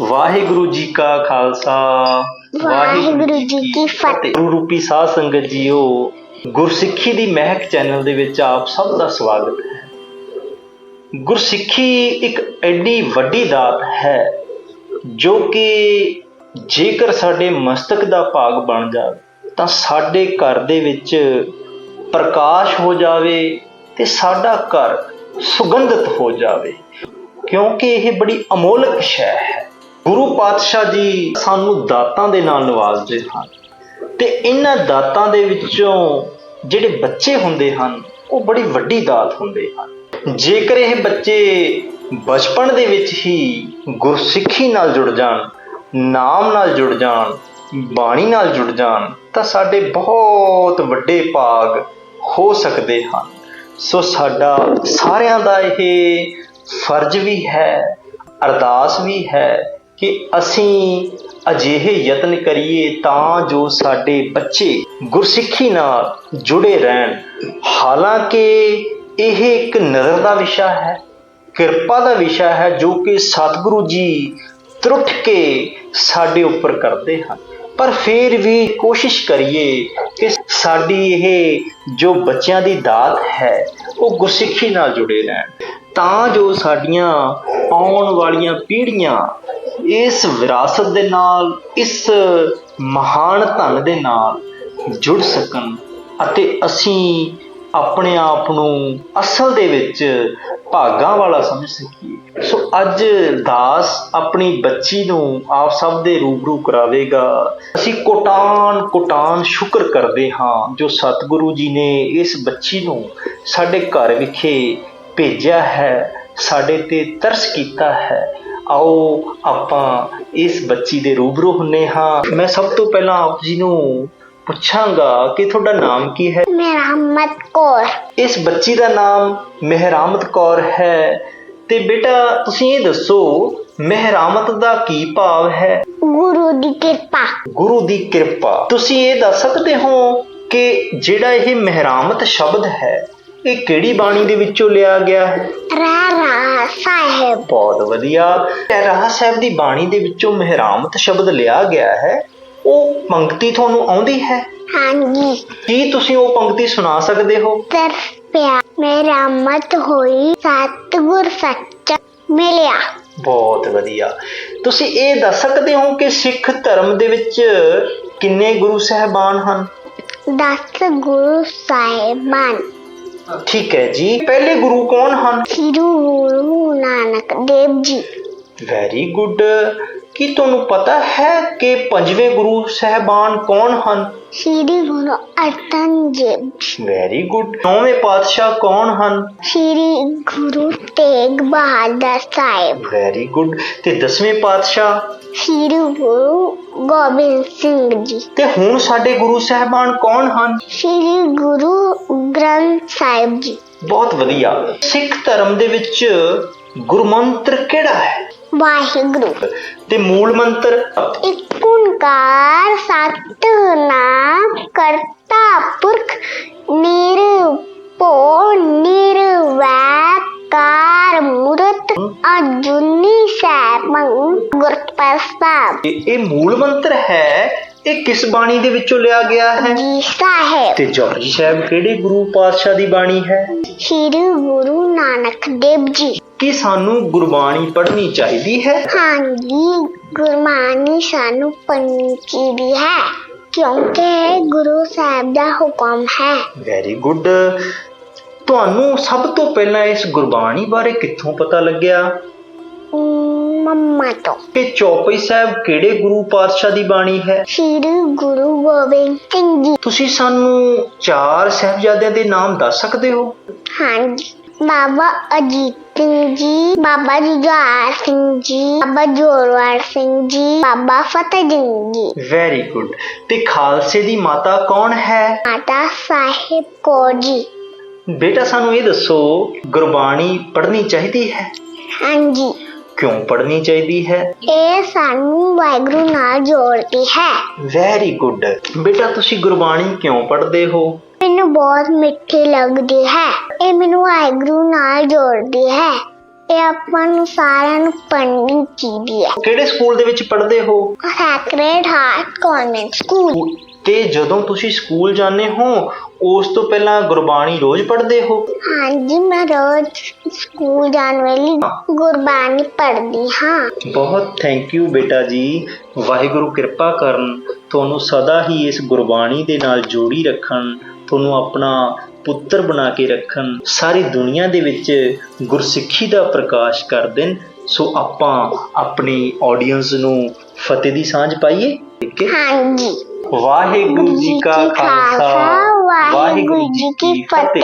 ਵਾਹਿਗੁਰੂ ਜੀ ਕਾ ਖਾਲਸਾ ਵਾਹਿਗੁਰੂ ਜੀ ਕੀ ਫਤਿਹ। ਗੁਰੂ ਰੂਪੀ ਸਾਧ ਸੰਗਤ ਜੀਓ ਗੁਰਸਿੱਖੀ ਦੀ ਮਹਿਕ ਚੈਨਲ ਦੇ ਵਿੱਚ ਆਪ ਸਭ ਦਾ ਸਵਾਗਤ ਹੈ। ਗੁਰਸਿੱਖੀ ਇੱਕ ਐਡੀ ਵੱਡੀ ਦਾਤ ਹੈ ਜੋ ਕਿ ਜੇਕਰ ਸਾਡੇ ਮਸਤਕ ਦਾ ਭਾਗ ਬਣ ਜਾਵੇ ਤਾਂ ਸਾਡੇ ਘਰ ਦੇ ਵਿੱਚ ਪ੍ਰਕਾਸ਼ ਹੋ ਜਾਵੇ ਤੇ ਸਾਡਾ ਘਰ ਸੁਗੰਧਿਤ ਹੋ ਜਾਵੇ। ਕਿਉਂਕਿ ਇਹ ਬੜੀ ਅਮੋਲਕ ਸ਼ੈ ਹੈ। ਗੁਰੂ ਪਾਤਸ਼ਾਹ ਜੀ ਸਾਨੂੰ ਦਾਤਾਂ ਦੇ ਨਾਲ ਨਵਾਜ਼ਦੇ ਹਨ ਤੇ ਇਹਨਾਂ ਦਾਤਾਂ ਦੇ ਵਿੱਚੋਂ ਜਿਹੜੇ ਬੱਚੇ ਹੁੰਦੇ ਹਨ, ਉਹ ਬੜੀ ਵੱਡੀ ਦਾਤ ਹੁੰਦੇ ਹਨ। ਜੇਕਰ ਇਹ ਬੱਚੇ ਬਚਪਨ ਦੇ ਵਿੱਚ ਹੀ ਗੁਰਸਿੱਖੀ ਨਾਲ ਜੁੜ ਜਾਣ, ਨਾਮ ਨਾਲ ਜੁੜ ਜਾਣ, ਬਾਣੀ ਨਾਲ ਜੁੜ ਜਾਣ, ਤਾਂ ਸਾਡੇ ਬਹੁਤ ਵੱਡੇ ਭਾਗ ਹੋ ਸਕਦੇ ਹਨ। ਸੋ ਸਾਡਾ ਸਾਰਿਆਂ ਦਾ ਇਹ ਫਰਜ਼ ਵੀ ਹੈ, ਅਰਦਾਸ ਵੀ ਹੈ ਕਿ ਅਸੀਂ ਅਜਿਹੇ ਯਤਨ ਕਰੀਏ ਤਾਂ ਜੋ ਸਾਡੇ ਬੱਚੇ ਗੁਰਸਿੱਖੀ ਨਾਲ ਜੁੜੇ ਰਹਿਣ। ਹਾਲਾਂਕਿ ਇਹ ਇੱਕ ਨਜ਼ਰ ਦਾ ਵਿਸ਼ਾ ਹੈ, ਕਿਰਪਾ ਦਾ ਵਿਸ਼ਾ ਹੈ ਜੋ ਕਿ ਸਤਿਗੁਰੂ ਜੀ ਤਰੁੱਠ ਕੇ ਸਾਡੇ ਉੱਪਰ ਕਰਦੇ ਹਨ। ਪਰ ਫਿਰ ਵੀ ਕੋਸ਼ਿਸ਼ ਕਰੀਏ ਕਿ ਸਾਡੀ ਇਹ ਜੋ ਬੱਚਿਆਂ ਦੀ ਦਾਤ ਹੈ, ਉਹ ਗੁਰਸਿੱਖੀ ਨਾਲ ਜੁੜੇ ਰਹਿਣ। ਤਾਂ ਜੋ ਸਾਡੀਆਂ ਆਉਣ ਵਾਲੀਆਂ ਪੀੜ੍ਹੀਆਂ ਇਸ ਵਿਰਾਸਤ ਦੇ ਨਾਲ, ਇਸ ਮਹਾਨ ਧਨ ਦੇ ਨਾਲ ਜੁੜ ਸਕਣ ਅਤੇ ਅਸੀਂ ਆਪਣੇ ਆਪ ਨੂੰ ਅਸਲ ਦੇ ਵਿੱਚ ਭਾਗਾਂ ਵਾਲਾ ਸਮਝ ਸਕੀਏ। ਸੋ ਅੱਜ ਦਾਸ ਆਪਣੀ ਬੱਚੀ ਨੂੰ ਆਪ ਸਭ ਦੇ ਰੂਬਰੂ ਕਰਾਵੇਗਾ। ਅਸੀਂ ਕੋਟਾਨ ਕੋਟਾਨ ਸ਼ੁਕਰ ਕਰਦੇ ਹਾਂ ਜੋ ਸਤਿਗੁਰੂ ਜੀ ਨੇ ਇਸ ਬੱਚੀ ਨੂੰ ਸਾਡੇ ਘਰ ਵਿਖੇ ਭੇਜਿਆ ਹੈ ਸਾਡੇ ਤੇ ਤਰਸ ਕੀਤਾ ਹੈ। ਆਓ ਆਪਾਂ ਇਸ ਬੱਚੀ ਦੇ ਰੂਬਰੂ ਹੁੰਨੇ ਹਾਂ। ਮੈਂ ਸਭ ਤੋਂ ਪਹਿਲਾਂ ਆਪ ਜੀ ਨੂੰ ਪੁੱਛਾਂਗਾ ਕਿ ਤੁਹਾਡਾ ਨਾਮ ਕੀ ਹੈ? ਮਹਿਰਮਤ ਕੌਰ। ਇਸ ਬੱਚੀ ਦਾ ਨਾਮ ਮਹਿਰਾਮਤ ਕੌਰ ਹੈ। ਤੇ ਬੇਟਾ ਤੁਸੀਂ ਇਹ ਦੱਸੋ ਮਹਿਰਾਮਤ ਦਾ ਕੀ ਭਾਵ ਹੈ? ਗੁਰੂ ਦੀ ਕਿਰਪਾ। ਗੁਰੂ ਦੀ ਕਿਰਪਾ। ਤੁਸੀਂ ਇਹ ਦੱਸ ਸਕਦੇ ਹੋ ਕਿ ਜਿਹੜਾ ਇਹ ਮਹਿਰਾਮਤ ਸ਼ਬਦ ਹੈ ਇਹ ਕਿਹੜੀ ਬਾਣੀ ਦੇ ਵਿੱਚੋਂ ਲਿਆ ਗਿਆ? ਹੈ ਰਾ ਰਾ ਸਾਹਿਬ। ਬਹੁਤ ਵਧੀਆ। ਰਾਹ ਸਾਹਿਬ ਦੀ ਬਾਣੀ ਦੇ ਵਿੱਚੋਂ ਮਹਿਰਾਮਤ ਸ਼ਬਦ ਲਿਆ ਗਿਆ ਹੈ। ਉਹ ਪੰਕਤੀ ਤੁਹਾਨੂੰ ਆਉਂਦੀ ਹੈ? ਹਾਂਜੀ। ਕੀ ਤੁਸੀਂ ਉਹ ਪੰਕਤੀ ਸੁਣਾ ਸਕਦੇ ਹੋ? ਤਰਸ ਪਿਆ ਮਹਿਰਮਤ ਹੋਈ ਸਤਿਗੁਰ ਸੱਚਾ ਮਿਲਿਆ। ਬਹੁਤ ਵਧੀਆ। ਤੁਸੀਂ ਇਹ ਦੱਸ ਸਕਦੇ ਹੋ ਕਿ ਸਿੱਖ ਧਰਮ ਦੇ ਵਿੱਚ ਕਿੰਨੇ ਗੁਰੂ ਸਾਹਿਬਾਨ ਹਨ? ਦਸ ਗੁਰੂ ਸਾਹਿਬਾਨ। ਠੀਕ ਹੈ ਜੀ। ਪਹਿਲੇ ਗੁਰੂ ਕੌਣ ਹਨ? ਸ੍ਰੀ ਗੁਰੂ ਨਾਨਕ ਦੇਵ ਜੀ। ਵੈਰੀ ਗੁੱਡ ਕੀ ਤੁਹਾਨੂੰ ਪਤਾ ਹੈ ਕਿ ਪੰਜਵੇਂ ਗੁਰੂ ਸਾਹਿਬਾਨ ਕੌਣ ਹਨ? ਸ੍ਰੀ ਗੁਰੂ ਅਰਜਨ ਦੇਵ ਵੈਰੀ ਗੁੱਡ ਨੌਵੇਂ ਪਾਤਸ਼ਾਹ ਕੌਣ ਹਨ? ਸ੍ਰੀ ਗੁਰੂ ਤੇਗ ਬਹਾਦਰ ਸਾਹਿਬ। ਵੈਰੀ ਗੁੱਡ ਤੇ ਦਸਵੇਂ ਪਾਤਸ਼ਾਹ? ਸ੍ਰੀ ਗੁਰੂ ਗੋਬਿੰਦ ਸਿੰਘ ਜੀ। ਤੇ ਹੁਣ ਸਾਡੇ ਗੁਰੂ ਸਾਹਿਬਾਨ ਕੌਣ ਹਨ? ਸ੍ਰੀ ਗੁਰੂ ਗ੍ਰੰਥ ਸਾਹਿਬ ਜੀ। ਬਹੁਤ ਵਧੀਆ। ਸਿੱਖ ਧਰਮ ਦੇ ਵਿੱਚ ਗੁਰਮੰਤਰ ਕਿਹੜਾ ਹੈ? ਵਾਹਿਗੁਰੂ। ਤੇ ਮੂਲ ਮੰਤਰ ਇੱਕ ਓੰਕਾਰ ਸਤਨਾਮ ਕਰਤਾ ਪੁਰਖ ਨਿਰਭਉ ਨਿਰਵੈਕਾਰ ਮੂਰਤ ਅਜੂਨੀ ਸੈਭੰ ਗੁਰ ਪ੍ਰਸਾਦ ਇਹ ਇਹ ਮੂਲ ਮੰਤਰ ਹੈ ਇਹ ਕਿਸ ਬਾਣੀ ਦੇ ਵਿੱਚੋਂ ਲਿਆ ਗਿਆ ਹੈ? ਜੀ ਸਾਹਿਬ ਤੇ ਜਪਜੀ ਸਾਹਿਬ ਕਿਹੜੇ ਗੁਰੂ ਪਾਤਸ਼ਾਹ ਦੀ ਬਾਣੀ ਹੈ? ਸ੍ਰੀ ਗੁਰੂ ਨਾਨਕ ਦੇਵ ਜੀ। ਕੀ ਸਾਨੂੰ ਗੁਰਬਾਣੀ ਪੜ੍ਹਨੀ ਚਾਹੀਦੀ ਹੈ? ਹਾਂਜੀ ਗੁਰਬਾਣੀ ਸਾਨੂੰ ਪੰਚੀ ਦੀ ਹੈ ਕਿਉਂਕਿ ਗੁਰੂ ਸਾਹਿਬ ਦਾ ਹੁਕਮ ਹੈ। ਵੈਰੀ ਗੁੱਡ ਤੁਹਾਨੂੰ ਸਭ ਤੋਂ ਪਹਿਲਾਂ ਇਸ ਗੁਰਬਾਣੀ ਬਾਰੇ ਕਿੱਥੋਂ ਪਤਾ ਲੱਗਿਆ? ਮੰਮਾ ਤੋਂ ਕਿ ਚੌਪਈ ਸਾਹਿਬ ਕਿਹੜੇ ਗੁਰੂ ਪਾਤਸ਼ਾਹ ਦੀ ਬਾਣੀ ਹੈ? ਸ੍ਰੀ ਗੁਰੂ ਗੋਬਿੰਦ ਸਿੰਘ ਜੀ। ਤੁਸੀਂ ਸਾਨੂੰ ਚਾਰ ਸਾਹਿਬਜ਼ਾਦਿਆਂ ਦੇ ਨਾਮ ਦੱਸ ਸਕਦੇ ਹੋ? ਹਾਂਜੀ। ਬਾਬਾ ਅਜੀਤ ਸਿੰਘ ਜੀ ਬਾਬਾ ਜੁਝਾਰ ਸਿੰਘ ਜੀ ਬਾਬਾ ਜੋਰਵਾਰ ਸਿੰਘ ਜੀ ਬਾਬਾ ਫਤਿਹ ਸਿੰਘ ਜੀ। ਵੈਰੀ ਗੁੱਡ ਤੇ ਖਾਲਸੇ ਦੀ ਮਾਤਾ ਕੌਣ ਹੈ? ਮਾਤਾ ਸਾਹਿਬ ਕੌਰ ਜੀ। ਬੇਟਾ ਸਾਨੂੰ ਇਹ ਦੱਸੋ ਗੁਰਬਾਣੀ ਪੜ੍ਹਨੀ ਚਾਹੀਦੀ ਹੈ? ਹਾਂਜੀ। ਕਿਉਂ ਪੜ੍ਹਨੀ ਚਾਹੀਦੀ ਹੈ? ਇਹ ਸਾਨੂੰ ਵਾਹਿਗੁਰੂ ਨਾਲ ਜੋੜਦੀ ਹੈ। ਵੈਰੀ ਗੁੱਡ ਬੇਟਾ ਤੁਸੀਂ ਗੁਰਬਾਣੀ ਕਿਉਂ ਪੜ੍ਹਦੇ ਹੋ? ਮੈਨੂੰ ਬਹੁਤ ਮਿੱਠੀ ਲੱਗਦੀ ਹੈ। ਇਹ ਮੈਨੂੰ ਵਾਹਿਗੁਰੂ ਨਾਲ ਜੋੜਦੀ ਹੈ। ਇਹ ਆਪਾਂ ਨੂੰ ਸਾਰਿਆਂ ਨੂੰ ਪੜ੍ਹਨੀ ਚਾਹੀਦੀ ਹੈ। ਕਿਹੜੇ ਸਕੂਲ ਦੇ ਵਿੱਚ ਪੜ੍ਹਦੇ ਹੋ? Sacred Heart Convent School. ਤੇ ਜਦੋਂ ਤੁਸੀਂ ਸਕੂਲ ਜਾਂਦੇ ਹੋ ਉਸ ਤੋਂ ਪਹਿਲਾਂ ਗੁਰਬਾਣੀ ਰੋਜ਼ ਪੜ੍ਹਦੇ ਹੋ? ਹਾਂਜੀ ਮੈਂ ਰੋਜ਼ ਸਕੂਲ ਜਾਣ ਵੇਲੇ ਗੁਰਬਾਣੀ ਪੜ੍ਹਦੀ ਹਾਂ। ਬਹੁਤ ਥੈਂਕ ਯੂ ਬੇਟਾ ਜੀ। ਵਾਹਿਗੁਰੂ ਕਿਰਪਾ ਕਰਨ ਤੁਹਾਨੂੰ ਸਦਾ ਹੀ ਇਸ ਗੁਰਬਾਣੀ ਦੇ ਨਾਲ ਜੋੜੀ ਰੱਖਣ ਤੁਹਾਨੂੰ ਆਪਣਾ ਪੁੱਤਰ ਬਣਾ ਕੇ ਰੱਖਣ। ਸਾਰੀ ਦੁਨੀਆ ਦੇ ਵਿੱਚ ਗੁਰਸਿੱਖੀ ਦਾ ਪ੍ਰਕਾਸ਼ ਕਰ ਦੇਣ। ਸੋ ਆਪਾਂ ਆਪਣੀ ਆਡੀਅנס ਨੂੰ ਫਤਿਹ ਦੀ ਸਾਂਝ ਪਾਈਏ। ਠੀਕ ਹੈ? ਹਾਂਜੀ। ਵਾਹਿਗੁਰੂ ਜੀ ਕਾ ਖਾਲਸਾ। ਵਾਹਿਗੁਰੂ ਜੀ ਕੀ ਫਤਿਹ